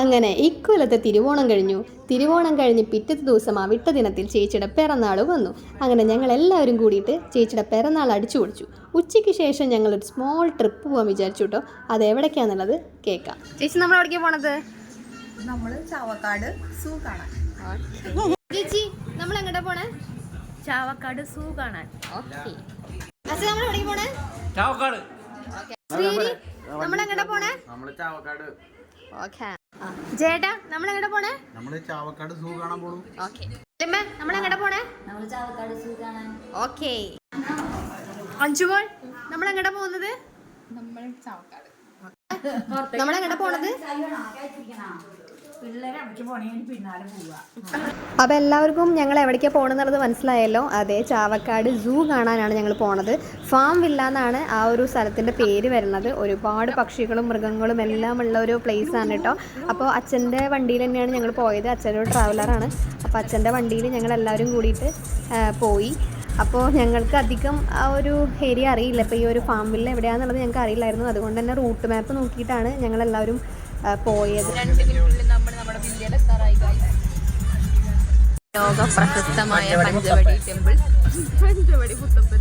അങ്ങനെ ഇക്കൊല്ലത്തെ തിരുവോണം കഴിഞ്ഞു. തിരുവോണം കഴിഞ്ഞ് പിറ്റത്തെ ദിവസം വിട്ട ദിനത്തിൽ ചേച്ചിയുടെ പിറന്നാൾ വന്നു. അങ്ങനെ ഞങ്ങൾ എല്ലാവരും കൂടിയിട്ട് ചേച്ചിയുടെ പിറന്നാൾ അടിച്ചു പൊളിച്ചു. ഉച്ചയ്ക്ക് ശേഷം ഞങ്ങൾ ഒരു സ്മോൾ ട്രിപ്പ് പോകാൻ വിചാരിച്ചു കേട്ടോ അത് എവിടേക്കാന്നുള്ളത് കേൾക്കാം. ചേച്ചി നമ്മൾ എവിടേക്കാണ് പോണത്? നമ്മൾ ചാവക്കാട് സൂ കാണാൻ. ചേച്ചി നമ്മൾ എങ്ങോട്ടാ പോണേ? ചാവക്കാട് സൂ കാണാൻ. ഓക്കെ. നമ്മൾ എവിടേക്ക് പോണേ? ചാവക്കാട്. നമ്മൾ എങ്ങോട്ടാ പോണേ? നമ്മൾ ചാവക്കാട്. ഓക്കെ. ചേട്ടാ നമ്മൾ എങ്ങോട്ട് പോണേ? നമ്മൾ ചാവക്കാട് സൂ കാണാൻ പോണു. ഓക്കെ. നമ്മൾ എങ്ങോട്ട് പോണേ? നമ്മൾ ചാവക്കാട് സൂ കാണാൻ. ഓക്കെ. അഞ്ചുപോൾ നമ്മൾ എങ്ങോട്ട് പോകുന്നത്? നമ്മൾ ചാവക്കാട്. നമ്മൾ എങ്ങോട്ട് പോണത് അപ്പോൾ എല്ലാവർക്കും ഞങ്ങൾ എവിടേക്കാണ് പോകണമെന്നുള്ളത് മനസ്സിലായല്ലോ. അതെ ചാവക്കാട് സൂ കാണാനാണ് ഞങ്ങൾ പോണത്. ഫാം വില്ല എന്നാണ് ആ ഒരു സ്ഥലത്തിന്റെ പേര് വരുന്നത്. ഒരുപാട് പക്ഷികളും മൃഗങ്ങളും എല്ലാം ഉള്ള ഒരു പ്ലേസ് ആണ് കേട്ടോ. അപ്പോൾ അച്ഛന്റെ വണ്ടിയിൽ തന്നെയാണ് ഞങ്ങൾ പോയത്. അച്ഛന്റെ ഒരു ട്രാവലറാണ് അപ്പോൾ അച്ഛന്റെ വണ്ടിയിൽ ഞങ്ങൾ എല്ലാവരും കൂടിയിട്ട് പോയി. അപ്പോൾ ഞങ്ങൾക്ക് അധികം ആ ഒരു ഏരിയ അറിയില്ല. ഇപ്പോൾ ഈ ഒരു ഫാം വില്ല എവിടെയാണെന്നുള്ളത് ഞങ്ങൾക്ക് അറിയില്ലായിരുന്നു. അതുകൊണ്ട് തന്നെ റൂട്ട് മാപ്പ് നോക്കിയിട്ടാണ് ഞങ്ങളെല്ലാവരും പോയത്. ലോക പ്രശസ്തമായ പഞ്ചവടി ടെമ്പിൾ. പഞ്ചവടി പുത്തപ്പൻ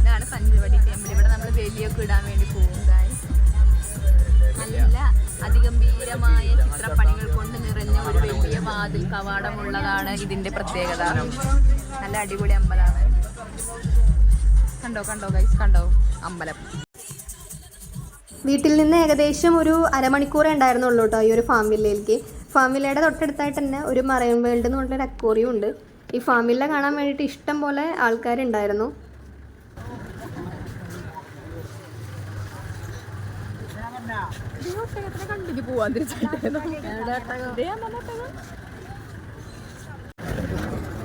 ഇതാണ് പഞ്ചവടി ടെമ്പിൾ. ഇവിടെ നമ്മൾ വേലിയൊക്കെ ഇടാൻ വേണ്ടി പോകുന്നതായി. നല്ല അതിഗംഭീരമായ ചിത്രപ്പണികൾ കൊണ്ട് നിറഞ്ഞ ഒരു വലിയ വാതിൽ കവാടമുള്ളതാണ് ഇതിന്റെ പ്രത്യേകത. നല്ല അടിപൊളി അമ്പലമാണ്. കണ്ടോ കണ്ടോ ഗൈസ് കണ്ടോ? അമ്പലം. വീട്ടിൽ നിന്ന് ഏകദേശം ഒരു അരമണിക്കൂറേ ഉണ്ടായിരുന്നുള്ളൂ കേട്ടോ ഈ ഒരു ഫാം വില്ലയിലേക്ക് ഫാം വില്ലയുടെ തൊട്ടടുത്തായിട്ട് തന്നെ ഒരു മറൈൻ വേൾഡ് എന്ന് പറഞ്ഞൊരു അക്വോറിയം ഉണ്ട്. ഈ ഫാം വില്ല കാണാൻ വേണ്ടിയിട്ട് ഇഷ്ടം പോലെ ആൾക്കാരുണ്ടായിരുന്നു. പോവാൻ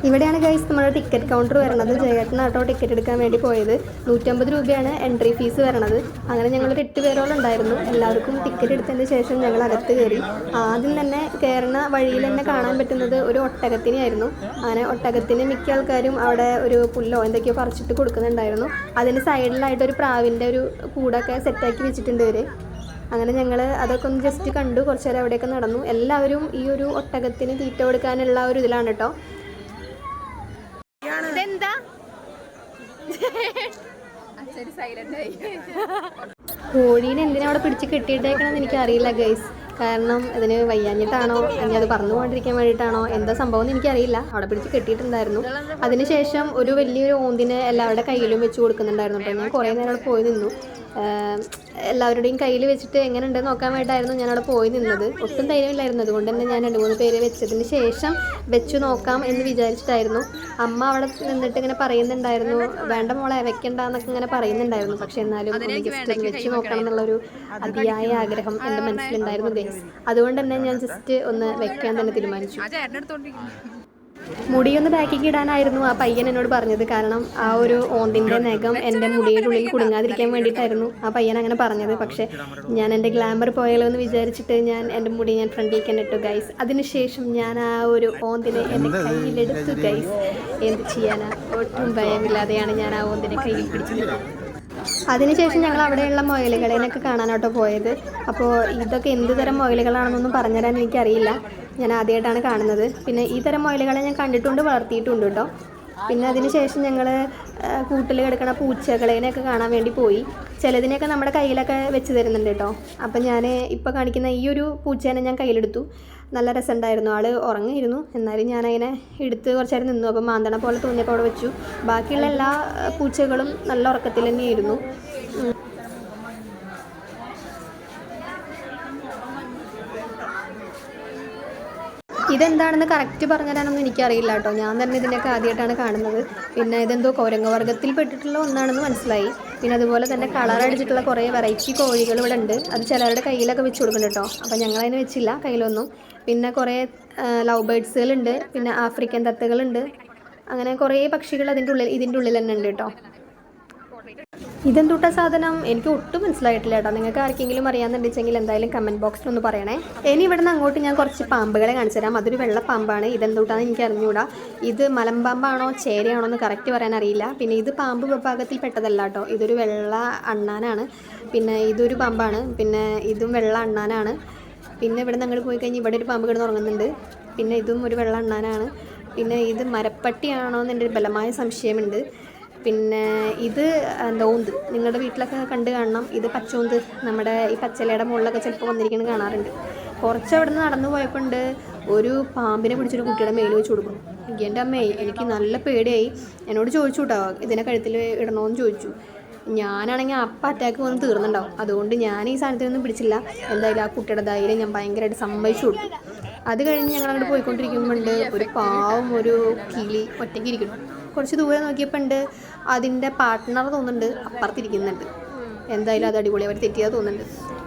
ഇവിടെയാണ് ഗൈസ് നമ്മുടെ ടിക്കറ്റ് കൗണ്ടർ വരണത്. വരുന്നത് ജയേട്ടനാട്ടോ ടിക്കറ്റ് എടുക്കാൻ വേണ്ടി പോയത്. നൂറ്റമ്പത് രൂപയാണ് എൻട്രി ഫീസ് വരണത്. അങ്ങനെ ഞങ്ങൾ എട്ട് പേരോളം ഉണ്ടായിരുന്നു. എല്ലാവർക്കും ടിക്കറ്റ് എടുത്തതിന് ശേഷം ഞങ്ങൾ അകത്ത് കയറി. ആദ്യം തന്നെ കയറുന്ന വഴിയിൽ തന്നെ കാണാൻ പറ്റുന്നത് ഒരു ഒട്ടകത്തിനെയായിരുന്നു. അങ്ങനെ ഒട്ടകത്തിന് മിക്ക ആൾക്കാരും അവിടെ ഒരു പുല്ലോ എന്തൊക്കെയോ പറിച്ചിട്ട് കൊടുക്കുന്നുണ്ടായിരുന്നു. അതിന് സൈഡിലായിട്ട് ഒരു പ്രാവിന്റെ ഒരു കൂടൊക്കെ സെറ്റാക്കി വെച്ചിട്ടുണ്ട് ഇവർ അങ്ങനെ ഞങ്ങൾ അതൊക്കെ ഒന്ന് ജസ്റ്റ് കണ്ടു. കുറച്ച് നേരം അവിടെയൊക്കെ നടന്നു. എല്ലാവരും ഈ ഒരു ഒട്ടകത്തിന് തീറ്റ കൊടുക്കാനുള്ള ഒരു ഇതിലാണ് കേട്ടോ ആയി. കോഴീനെ എന്തിനാ അവിടെ പിടിച്ച് കെട്ടിയിട്ടേക്കണമെന്ന് എനിക്ക് അറിയില്ല ഗൈസ് കാരണം ഇതിന് വയ്യാഞ്ഞിട്ടാണോ? അല്ലെങ്കിൽ അത് പറഞ്ഞു കൊണ്ടിരിക്കാൻ വേണ്ടിയിട്ടാണോ? എന്താ സംഭവം എന്ന് എനിക്കറിയില്ല. അവിടെ പിടിച്ച് കെട്ടിയിട്ടുണ്ടായിരുന്നു. അതിനുശേഷം ഒരു വലിയൊരു ഓന്തിന് എല്ലാവരുടെ കയ്യിലും വെച്ച് കൊടുക്കുന്നുണ്ടായിരുന്നു കേട്ടോ. ഞാൻ കുറേ നേരം അവിടെ പോയി നിന്നു. എല്ലാവരുടെയും കയ്യിൽ വെച്ചിട്ട് എങ്ങനെ ഉണ്ടെന്ന് നോക്കാൻ വേണ്ടിയിട്ടായിരുന്നു ഞാൻ അവിടെ പോയി നിന്നത്. ഒട്ടും ധൈര്യമില്ലായിരുന്നു. അതുകൊണ്ട് തന്നെ ഞാൻ രണ്ട് മൂന്ന് പേര് വെച്ചതിന് ശേഷം വെച്ചു നോക്കാം എന്ന് വിചാരിച്ചിട്ടായിരുന്നു. അമ്മ അവിടെ നിന്നിട്ട് ഇങ്ങനെ പറയുന്നുണ്ടായിരുന്നു വേണ്ട മോളെ വെക്കണ്ട എന്നൊക്കെ ഇങ്ങനെ പറയുന്നുണ്ടായിരുന്നു. പക്ഷെ എന്നാലും ഒന്ന് ജസ്റ്റ് ഒന്ന് വെച്ച് നോക്കണം എന്നുള്ളൊരു അതിയായ ആഗ്രഹം എന്റെ മനസ്സിലുണ്ടായിരുന്നു അതുകൊണ്ട് തന്നെ ഞാൻ ജസ്റ്റ് ഒന്ന് വെക്കാൻ തന്നെ തീരുമാനിച്ചു. മുടിയൊന്ന് ബാക്കിക്ക് ഇടാനായിരുന്നു ആ പയ്യൻ എന്നോട് പറഞ്ഞത്. കാരണം ആ ഒരു ഓന്തിന്റെ നഖം എന്റെ മുടിയുടെ ഉള്ളിൽ കുടുങ്ങാതിരിക്കാൻ വേണ്ടിയിട്ടായിരുന്നു ആ പയ്യൻ അങ്ങനെ പറഞ്ഞത്. പക്ഷേ ഞാൻ എന്റെ ഗ്ലാമർ പോയാലോ എന്ന് വിചാരിച്ചിട്ട് ഞാൻ എന്റെ മുടി ഞാൻ ഫ്രണ്ടിലേക്ക് ഇട്ടു ഗൈസ് അതിനുശേഷം ഞാൻ ആ ഒരു ഓന്തിനെ എന്റെ കയ്യിലെടുത്തു ഗൈസ് എന്ത് ചെയ്യാനാ? ഒട്ടും ഭയമില്ലാതെയാണ് ഞാൻ ആ ഓന്തിനെ കയ്യിൽ പിടിച്ചത്. അതിനുശേഷം ഞങ്ങൾ അവിടെയുള്ള മുയലുകളെയൊക്കെ കാണാനോട്ടോ പോയത്. അപ്പോൾ ഇതൊക്കെ എന്ത് തരം മൊയലുകളാണെന്നൊന്നും പറഞ്ഞുതരാൻ എനിക്കറിയില്ല. ഞാൻ ആദ്യമായിട്ടാണ് കാണുന്നത്. പിന്നെ ഈ തരം മൊയലുകളെ ഞാൻ കണ്ടിട്ടുണ്ട് വളർത്തിയിട്ടുണ്ട് കേട്ടോ പിന്നെ അതിനുശേഷം ഞങ്ങൾ കൂട്ടിൽ കിടക്കുന്ന പൂച്ചകളേനെയൊക്കെ കാണാൻ വേണ്ടി പോയി. ചിലതിനെയൊക്കെ നമ്മുടെ കയ്യിലൊക്കെ വെച്ച് തരുന്നുണ്ട് കേട്ടോ അപ്പം ഞാൻ ഇപ്പോൾ കാണിക്കുന്ന ഈ ഒരു പൂച്ചേനെ ഞാൻ കയ്യിലെടുത്തു. നല്ല രസമുണ്ടായിരുന്നു. ആൾ ഉറങ്ങിയിരുന്നു. എന്നാലും ഞാൻ അതിനെ എടുത്ത് കുറച്ച് നേരം നിന്നു. അപ്പോൾ മാന്തണ പോലെ തോന്നിയപ്പോൾ അവിടെ വെച്ചു. ബാക്കിയുള്ള എല്ലാ പൂച്ചകളും നല്ല ഉറക്കത്തിൽ തന്നെയായിരുന്നു. ഇതെന്താണെന്ന് കറക്റ്റ് പറഞ്ഞു തരാനൊന്നും എനിക്കറിയില്ല കേട്ടോ. ഞാൻ തന്നെ ഇതിനൊക്കെ ആദ്യമായിട്ടാണ് കാണുന്നത്. പിന്നെ ഇതെന്തോ കോരങ്ങവർഗത്തിൽ പെട്ടിട്ടുള്ള ഒന്നാണെന്ന് മനസ്സിലായി. പിന്നെ അതുപോലെ തന്നെ കളർ അടിച്ചിട്ടുള്ള കുറേ വെറൈറ്റി കോഴികൾ ഇവിടെ ഉണ്ട്. അത് ചിലരുടെ കയ്യിലൊക്കെ വെച്ച് കൊടുക്കുന്നുണ്ട് കേട്ടോ. അപ്പോൾ ഞങ്ങളതിന് വെച്ചില്ല കയ്യിലൊന്നും. പിന്നെ കുറേ ലവ് ബേഡ്സുകളുണ്ട് പിന്നെ ആഫ്രിക്കൻ തത്തകളുണ്ട്. അങ്ങനെ കുറേ പക്ഷികൾ അതിന്റെ ഉള്ളിൽ ഇതിന്റെ ഉള്ളിൽ തന്നെ ഉണ്ട് കേട്ടോ. ഇതെന്തൂട്ട സാധനം? എനിക്ക് ഒട്ടും മനസ്സിലായിട്ടില്ല കേട്ടോ. നിങ്ങൾക്ക് ആർക്കെങ്കിലും അറിയാമെന്നുണ്ടെങ്കിൽ എന്തായാലും കമന്റ് ബോക്സിൽ ഒന്ന് പറയണേ. ഇനി ഇവിടുന്ന് അങ്ങോട്ട് ഞാൻ കുറച്ച് പാമ്പുകളെ കാണിച്ചു തരാം. അതൊരു വെള്ള പാമ്പാണ്. ഇതെന്തൂട്ടാന്ന് എനിക്ക് അറിഞ്ഞുകൂടാ ഇത് മലമ്പാമ്പാണോ ചേരയാണോ എന്ന് കറക്റ്റ് പറയാൻ അറിയില്ല. പിന്നെ ഇത് പാമ്പ് വിഭാഗത്തിൽ പെട്ടതല്ല കേട്ടോ. ഇതൊരു വെള്ള അണ്ണാനാണ്. പിന്നെ ഇതൊരു പാമ്പാണ്. പിന്നെ ഇതും വെള്ള അണ്ണാനാണ്. പിന്നെ ഇവിടെ നിങ്ങൾ പോയി കഴിഞ്ഞ് ഇവിടെ ഒരു പാമ്പ് കിടന്ന് ഉറങ്ങുന്നുണ്ട്. പിന്നെ ഇതും ഒരു വെള്ളം എണ്ണാനാണ് പിന്നെ ഇത് മരപ്പട്ടിയാണോ എന്നെ ഒരു ബലമായ സംശയമുണ്ട്. പിന്നെ ഇത് എന്താ ഓന്ത് നിങ്ങളുടെ വീട്ടിലൊക്കെ കണ്ട് കാണണം. ഇത് പച്ചോന്ത് നമ്മുടെ ഈ പച്ചലയുടെ മുകളിലൊക്കെ ചിലപ്പോൾ വന്നിരിക്കുന്നത് കാണാറുണ്ട്. കുറച്ച് അവിടെ നിന്ന് നടന്നു പോയപ്പോണ്ട്. ഒരു പാമ്പിനെ പിടിച്ചൊരു കുട്ടിയുടെ മേൽ വെച്ച് കൊടുക്കും എന്റെ അമ്മേ എനിക്ക് നല്ല പേടിയായി. എന്നോട് ചോദിച്ചു കേട്ടോ ഇതിനെ കഴുത്തിൽ ഇടണമെന്ന് ചോദിച്ചു. ഞാനാണെങ്കിൽ അപ്പം അറ്റാക്ക് വന്ന് തീർന്നുണ്ടാവും അതുകൊണ്ട് ഞാൻ ഈ സാധനത്തിനൊന്നും പിടിച്ചില്ല. എന്തായാലും ആ കുട്ടിയുടെ ധൈര്യം ഞാൻ ഭയങ്കരമായിട്ട് സമ്മതിച്ചു കൊടുത്തു. അത് കഴിഞ്ഞ് ഞങ്ങൾ അങ്ങോട്ട് പോയിക്കൊണ്ടിരിക്കുമ്പോണ്ട് ഒരു പാവം ഒരു കിളി ഒറ്റയ്ക്ക് ഇരിക്കണം കുറച്ച് ദൂരെ നോക്കിയപ്പോണ്ട് അതിന്റെ പാർട്ട്ണർ തോന്നുന്നുണ്ട് അപ്പുറത്തിരിക്കുന്നുണ്ട്. എന്തായാലും അത് അടിപൊളി അവർ തെറ്റിയാൽ തോന്നുന്നുണ്ട്.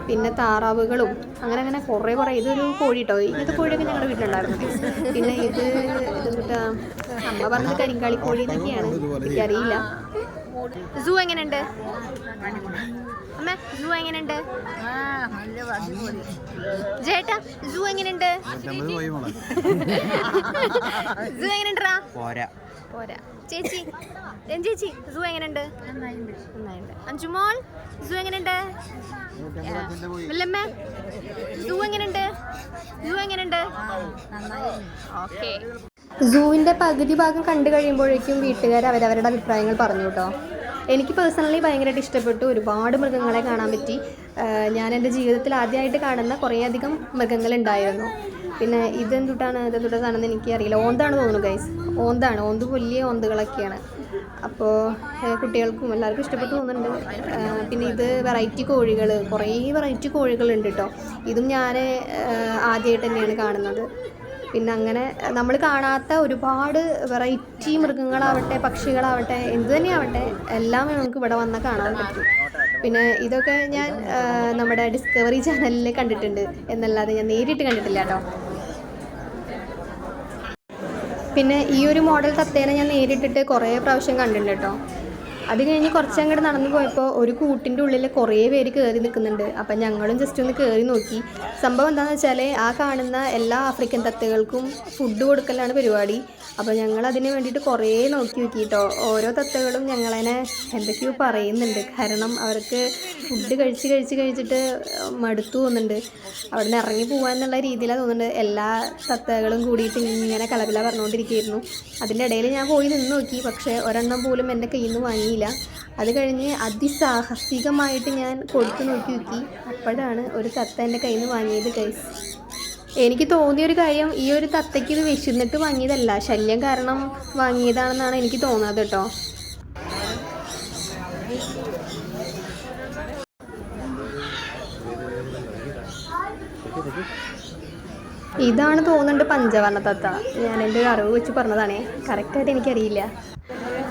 പിന്നെ താറാവുകളും അങ്ങനെ അങ്ങനെ കുറേ കുറേ ഇതൊരു കോഴി കേട്ടോ ഇങ്ങനത്തെ കോഴിയൊക്കെ ഞങ്ങളുടെ വീട്ടിലുണ്ടായിരുന്നു. പിന്നെ ഇത് എന്താ അമ്മ പറഞ്ഞത് കരിങ്കാളി കോഴി എന്നൊക്കെയാണ്. എനിക്കറിയില്ല. സൂ എങ്ങനെയുണ്ട്? അമ്മ സൂ എങ്ങനെയുണ്ട്? ജേട്ടാ സൂ എങ്ങനെയുണ്ട്? സൂ എങ്ങനെയുണ്ടാ പോരാ. പോരാ. ചേച്ചി രൻ ചേച്ചി സൂ എങ്ങനെയുണ്ട്? നന്നായിട്ടുണ്ട് അഞ്ചുമോൾ സൂ എങ്ങനെയുണ്ട്? വല്ലമ്മ സൂ എങ്ങനെയുണ്ട്? സൂ എങ്ങനെയുണ്ട്? ഓക്കെ സൂവിന്റെ പകുതി ഭാഗം കണ്ടു കഴിയുമ്പോഴേക്കും വീട്ടുകാർ അവരവരുടെ അഭിപ്രായങ്ങൾ പറഞ്ഞു കേട്ടോ. എനിക്ക് പേഴ്സണലി ഭയങ്കരമായിട്ട് ഇഷ്ടപ്പെട്ടു. ഒരുപാട് മൃഗങ്ങളെ കാണാൻ പറ്റി. ഞാൻ എന്റെ ജീവിതത്തിൽ ആദ്യമായിട്ട് കാണുന്ന കുറേയധികം മൃഗങ്ങളുണ്ടായിരുന്നു. പിന്നെ ഇതെന്തുട്ടാണ്? ഇതെന്തുട്ടാ സാധനം എനിക്ക് അറിയില്ല ഓന്താണ് തോന്നുന്നു ഗൈസ് ഓന്താണ്. ഓന്ത് വലിയ ഓന്തുകളൊക്കെയാണ്. അപ്പോൾ കുട്ടികൾക്കും എല്ലാവർക്കും ഇഷ്ടപ്പെട്ടു തോന്നുന്നുണ്ട്. പിന്നെ ഇത് വെറൈറ്റി കോഴികൾ കുറേ വെറൈറ്റി കോഴികളുണ്ട് കേട്ടോ ഇതും ഞാൻ ആദ്യമായിട്ട് തന്നെയാണ് കാണുന്നത്. പിന്നെ അങ്ങനെ നമ്മൾ കാണാത്ത ഒരുപാട് വെറൈറ്റി മൃഗങ്ങളാവട്ടെ പക്ഷികളാവട്ടെ എന്ത് തന്നെയാവട്ടെ എല്ലാം നമുക്ക് ഇവിടെ വന്നാൽ കാണാൻ പറ്റും. പിന്നെ ഇതൊക്കെ ഞാൻ നമ്മുടെ ഡിസ്കവറി ചാനലിൽ കണ്ടിട്ടുണ്ട്. എന്നല്ലാതെ ഞാൻ നേരിട്ട് കണ്ടിട്ടില്ല കേട്ടോ. പിന്നെ ഈ ഒരു മോഡൽ തത്തേനെ ഞാൻ നേരിട്ടിട്ട് കുറേ പ്രാവശ്യം കണ്ടിട്ടുണ്ട് കേട്ടോ. അത് കഴിഞ്ഞ് കുറച്ച് അങ്ങോട്ട് നടന്നു പോയപ്പോൾ ഒരു കൂട്ടിന്റെ ഉള്ളിൽ കുറേ പേര് കയറി നിൽക്കുന്നുണ്ട് അപ്പം ഞങ്ങളും ജസ്റ്റ് ഒന്ന് കയറി നോക്കി. സംഭവം എന്താണെന്ന് വെച്ചാൽ ആ കാണുന്ന എല്ലാ ആഫ്രിക്കൻ തത്തകൾക്കും ഫുഡ് കൊടുക്കലാണ് പരിപാടി. അപ്പോൾ ഞങ്ങൾ അതിന് വേണ്ടിയിട്ട് കുറേ നോക്കി നോക്കി കേട്ടോ ഓരോ തത്തകളും ഞങ്ങളതിനെ എന്തൊക്കെയോ പറയുന്നുണ്ട്. കാരണം അവർക്ക് ഫുഡ് കഴിച്ച് കഴിച്ച് കഴിച്ചിട്ട് മടുത്തു പോകുന്നുണ്ട് അവിടെ നിന്ന് ഇറങ്ങി പോകാന്നുള്ള രീതിയിലാണ് തോന്നുന്നുണ്ട്. എല്ലാ തത്തകളും കൂടിയിട്ട് ഇങ്ങനെ കലപില പറഞ്ഞുകൊണ്ടിരിക്കുകയായിരുന്നു അതിന്റെ ഇടയിൽ ഞാൻ പോയി നിന്ന് നോക്കി. പക്ഷേ ഒരെണ്ണം പോലും എന്റെ കയ്യിൽ നിന്ന് വാങ്ങിയില്ല അത് കഴിഞ്ഞ് അതിസാഹസികമായിട്ട് ഞാൻ കൊടുത്തു നോക്കി നോക്കി അപ്പോഴാണ് ഒരു തത്ത എന്റെ കയ്യിൽ നിന്ന് വാങ്ങിയത് കൈസ് എനിക്ക് തോന്നിയ ഒരു കാര്യം ഈ ഒരു തത്തയ്ക്ക് ഇത് വിശന്നിട്ട് വാങ്ങിയതല്ല. ശല്യം കാരണം വാങ്ങിയതാണെന്നാണ് എനിക്ക് തോന്നുന്നത് കേട്ടോ. ഇതാണ് തോന്നുന്നുണ്ട് പഞ്ചവർണ തത്ത. ഞാൻ എന്റെ അറിവ് വെച്ച് പറഞ്ഞതാണേ. കറക്റ്റായിട്ട് എനിക്കറിയില്ല.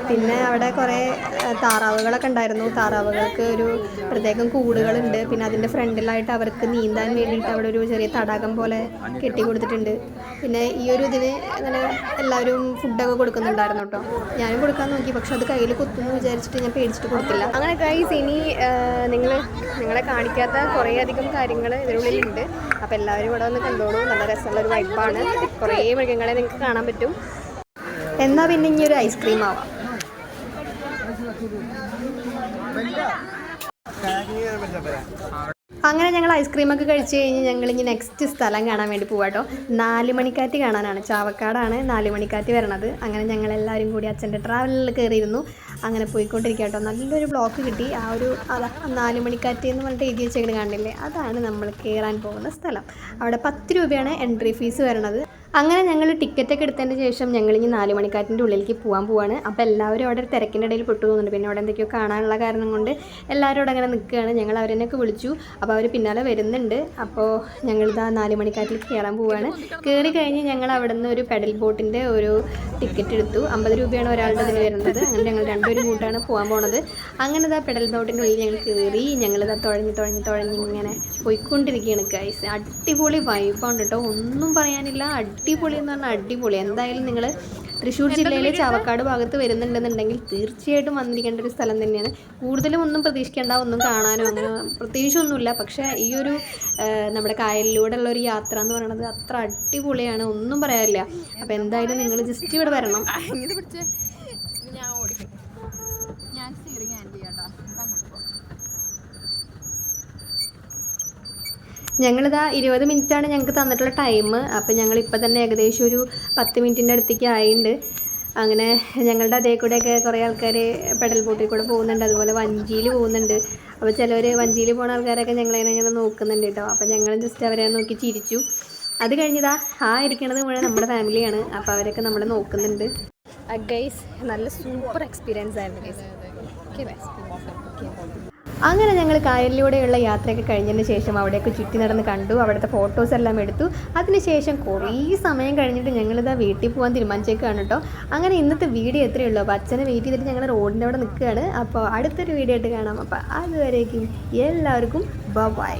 പിന്നെ അവിടെ കുറേ താറാവുകളൊക്കെ ഉണ്ടായിരുന്നു. താറാവുകൾക്ക് ഒരു പ്രത്യേകം കൂടുകളുണ്ട്. പിന്നെ അതിന്റെ ഫ്രണ്ടിലായിട്ട് അവർക്ക് നീന്താൻ വേണ്ടിയിട്ട് അവിടെ ഒരു ചെറിയ തടാകം പോലെ കെട്ടി കൊടുത്തിട്ടുണ്ട്. പിന്നെ ഈ ഒരു ഇതിന് അങ്ങനെ എല്ലാവരും ഫുഡൊക്കെ കൊടുക്കുന്നുണ്ടായിരുന്നു കേട്ടോ. ഞാനും കൊടുക്കാൻ നോക്കി പക്ഷെ അത് കയ്യിൽ കുത്തുന്നു വിചാരിച്ചിട്ട് ഞാൻ പേടിച്ചിട്ട് കൊടുത്തില്ല. അങ്ങനെ ഗൈസ് ഇനി നിങ്ങൾ നിങ്ങളെ കാണിക്കാത്ത കുറേ അധികം കാര്യങ്ങൾ ഇതിനുള്ളിലുണ്ട് അപ്പോൾ എല്ലാവരും ഇവിടെ വന്ന് കണ്ടോളൂ. നല്ല രസമുള്ള ഒരു വൈബാണ് കുറേ മൃഗങ്ങളെ നിങ്ങൾക്ക് കാണാൻ പറ്റും. എന്നാൽ പിന്നെ ഇനി ഒരു ഐസ്ക്രീം ആവാം അങ്ങനെ ഞങ്ങൾ ഐസ്ക്രീമൊക്കെ കഴിച്ചു കഴിഞ്ഞ് ഞങ്ങൾ ഇനി നെക്സ്റ്റ് സ്ഥലം കാണാൻ വേണ്ടി പോവാട്ടോ നാല് മണിക്കാറ്റ് കാണാനാണ്. ചാവക്കാടാണ് നാല് മണിക്കാറ്റ് വരണത്. അങ്ങനെ ഞങ്ങൾ എല്ലാവരും കൂടി അച്ഛന്റെ ട്രാവലിൽ കയറിയിരുന്നു. അങ്ങനെ പോയിക്കൊണ്ടിരിക്കുക കേട്ടോ നല്ലൊരു ബ്ലോക്ക് കിട്ടി. ആ ഒരു നാല് മണിക്കാറ്റ് എന്ന് പറഞ്ഞിട്ട് എഴുതി വെച്ചേക്കണ കാണില്ലേ അതാണ് നമ്മൾ കയറാൻ പോകുന്ന സ്ഥലം. അവിടെ പത്ത് രൂപയാണ് എൻട്രി ഫീസ് വരണത് അങ്ങനെ ഞങ്ങൾ ടിക്കറ്റൊക്കെ എടുത്തതിന് ശേഷം ഞങ്ങൾ ഈ നാല് മണിക്കാറ്റിന്റെ ഉള്ളിലേക്ക് പോകാൻ പോവാണ്. അപ്പോൾ എല്ലാവരും അവിടെ തിരക്കിന്റെ ഇടയിൽ പെട്ടു പോകുന്നുണ്ട് പിന്നെ അവിടെ എന്തൊക്കെയോ കാണാനുള്ള കാരണം കൊണ്ട് എല്ലാവരും അവിടെ അങ്ങനെ നിൽക്കുകയാണ്. ഞങ്ങൾ അവരെന്നൊക്കെ വിളിച്ചു. അപ്പോൾ അവർ പിന്നാലെ വരുന്നുണ്ട്. അപ്പോൾ ഞങ്ങളിതാ നാല് മണിക്കാറ്റിൽ കയറാൻ പോവാണ്. കയറി കഴിഞ്ഞ് ഞങ്ങൾ അവിടെ നിന്ന് ഒരു പെഡൽ ബോട്ടിന്റെ ഒരു ടിക്കറ്റ് എടുത്തു. അമ്പത് രൂപയാണ് ഒരാളുടെ ഇതിന് വരുന്നത്. അങ്ങനെ ഞങ്ങൾ രണ്ടുപേരും കൂട്ടാണ് പോകാൻ പോണത്. അങ്ങനെ ഇതാ പെഡൽ ബോട്ടിന്റെ ഉള്ളിൽ ഞങ്ങൾ കയറി. ഞങ്ങളിതാ തുഴഞ്ഞ് തുഴഞ്ഞ് തുഴഞ്ഞ് ഇങ്ങനെ പോയിക്കൊണ്ടിരിക്കുകയാണ് ഗൈസ് അടിപൊളി വൈബാണ് കേട്ടോ. ഒന്നും പറയാനില്ല. അടിപൊളി എന്ന് പറഞ്ഞാൽ അടിപൊളി. എന്തായാലും നിങ്ങൾ തൃശ്ശൂർ ജില്ലയിലെ ചാവക്കാട് ഭാഗത്ത് വരുന്നുണ്ടെന്നുണ്ടെങ്കിൽ തീർച്ചയായിട്ടും വന്നിരിക്കേണ്ട ഒരു സ്ഥലം തന്നെയാണ്. കൂടുതലും ഒന്നും പ്രതീക്ഷിക്കേണ്ട ഒന്നും കാണാനോ അങ്ങനെ പ്രത്യേകിച്ചൊന്നുമില്ല പക്ഷേ ഈ ഒരു നമ്മുടെ കായലിലൂടെ ഉള്ള ഒരു യാത്ര എന്ന് പറയുന്നത് അത്ര അടിപൊളിയാണ്. ഒന്നും പറയാനില്ല. അപ്പോൾ എന്തായാലും നിങ്ങൾ ജസ്റ്റ് ഇവിടെ വരണം ഇത് പിടിച്ചേ ഇത് ഞാൻ ഓടിക്കും ഞാൻ സ്റ്റിയറിംഗ് ഹാൻഡ് ചെയ്യാട്ടോ നമുക്ക് അങ്ങോട്ട് പോകാം ഞങ്ങളിതാ ഇരുപത് മിനിറ്റാണ് ഞങ്ങൾക്ക് തന്നിട്ടുള്ള ടൈം അപ്പോൾ ഞങ്ങൾ ഇപ്പം തന്നെ ഏകദേശം ഒരു പത്ത് മിനിറ്റിന്റെ അടുത്തേക്ക് ആയിട്ടുണ്ട് അങ്ങനെ ഞങ്ങളുടെ അതേ കൂടെയൊക്കെ കുറേ ആൾക്കാർ പെഡൽ ബോട്ടിൽ കൂടെ പോകുന്നുണ്ട്. അതുപോലെ വഞ്ചിയിൽ പോകുന്നുണ്ട്. അപ്പോൾ ചിലവർ വഞ്ചിയിൽ പോകുന്ന ആൾക്കാരൊക്കെ ഞങ്ങളതിനെ ഇങ്ങനെ നോക്കുന്നുണ്ട് കേട്ടോ. അപ്പോൾ ഞങ്ങൾ ജസ്റ്റ് അവരെ നോക്കി ചിരിച്ചു. അത് കഴിഞ്ഞതാ ആ ഇരിക്കണത് മുഴുവൻ നമ്മുടെ ഫാമിലിയാണ് അപ്പോൾ അവരൊക്കെ നമ്മളെ നോക്കുന്നുണ്ട്. ഗൈസ് നല്ല സൂപ്പർ എക്സ്പീരിയൻസ് ആയിരുന്നു ഗൈസ് അങ്ങനെ ഞങ്ങൾ കായലിലൂടെയുള്ള യാത്രയൊക്കെ കഴിഞ്ഞതിന് ശേഷം അവിടെയൊക്കെ ചുറ്റി നടന്ന് കണ്ടു. അവിടുത്തെ ഫോട്ടോസ് എല്ലാം എടുത്തു. അതിനുശേഷം കുറേ സമയം കഴിഞ്ഞിട്ട് ഞങ്ങളിതാ വീട്ടിൽ പോകാൻ തീരുമാനിച്ചേക്കാണ് കേട്ടോ. അങ്ങനെ ഇന്നത്തെ വീഡിയോ എത്രയേ ഉള്ളൂ. അപ്പോൾ അച്ഛനെ വെയിറ്റ് ചെയ്തിട്ട് ഞങ്ങൾ റോഡിന്റെ അവിടെ നിൽക്കുകയാണ്. അപ്പോൾ അടുത്തൊരു വീഡിയോ ആയിട്ട് കാണാം. അപ്പോൾ അതുവരേക്കും എല്ലാവർക്കും ബൈ